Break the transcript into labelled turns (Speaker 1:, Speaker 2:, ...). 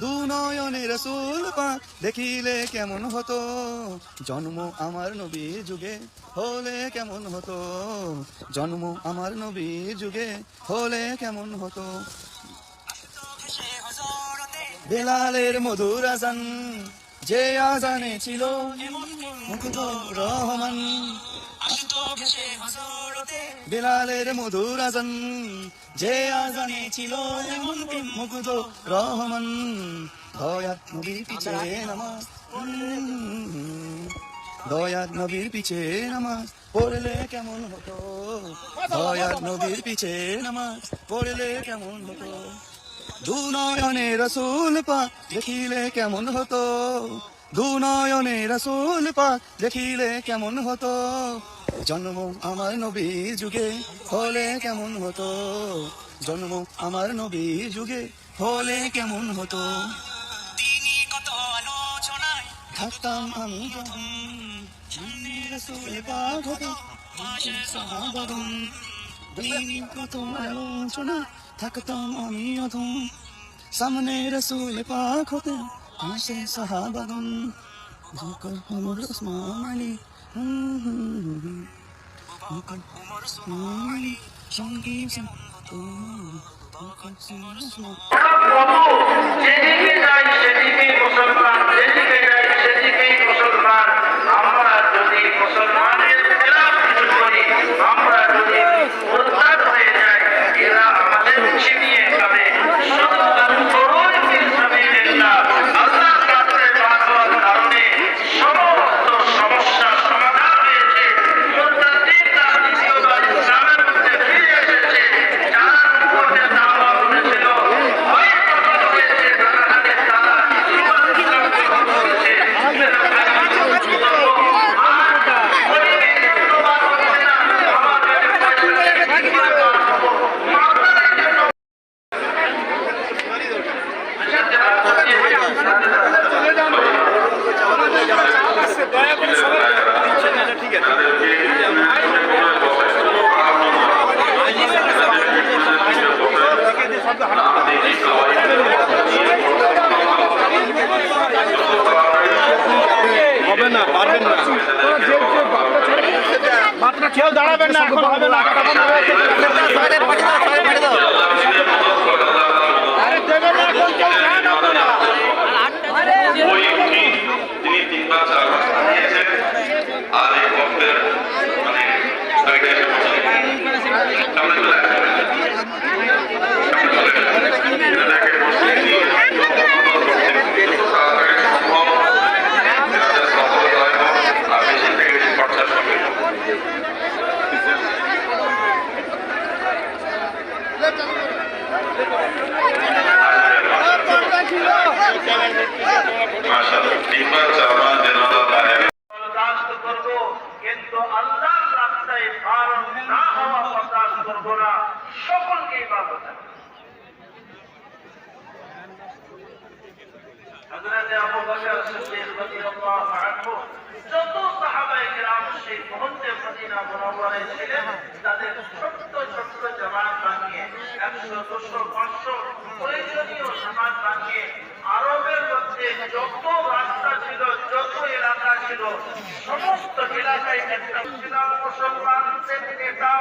Speaker 1: দু নয়নে রসুল পাক দেখিলে কেমন হতো? জন্ম আমার নবীর যুগে হলে কেমন হতো? জন্ম আমার নবীর যুগে হলে কেমন হতো? বেলালের মধুর আজান, যে আজানে ছিল রহমান। বেলালের মধুর আজান, যে আজানে ছিল এমন মুকুদ রহমান দয়াত নবীর পিছে নামাজ দয়াত নবীর পিছে নামাজ পড়লে কেমন হতো দয়াত নবীর পিছে নামাজ পড়লে কেমন হতো দু নয়নে রসুল পা দেখিলে কেমন হতো দু নয়নে রসুল পাক দেখিলে কেমন হতো? জন্ম আমার নবীর যুগে হলে কেমন হতো? জন্ম আমার নবীর যুগে হলে কেমন হতো?
Speaker 2: তিনি কত আলোচনায়
Speaker 1: থাকতাম আমি পাক হতো কত আলোচনা থাকতাম আমি অধম। সামনে রসুল পাক হতে পাশে সাহাবাগণ যখন ওমর ওসমান আলী। যখন ওমর ওসমান আলী সঙ্গী তখন ওমর ওসমান
Speaker 3: কেউ দাঁড়াবেন না এখন হবে না।
Speaker 4: কিন্তু আল্লাহর রাস্তায় পার না হওয়া বরদাস্ত করব না সকলকে ইবাদত হযরত আবু বকর সিদ্দিক রাদিয়াল্লাহু আনহু যত সাহাবায়ে কেরাম সেই মুহূর্তে মদিনা মুনাওয়ারায় ছিলেন তাদের ছোট্ট ছোট্ট জামাত বানিয়ে একশো, দুশো, পাঁচশো প্রয়োজনীয় জামাত বানিয়ে আরবের মধ্যে যত রাস্তা ছিল যত এলাকা ছিল সমস্ত এলাকায় একটা মুসলমান মুসলমানদের নেতা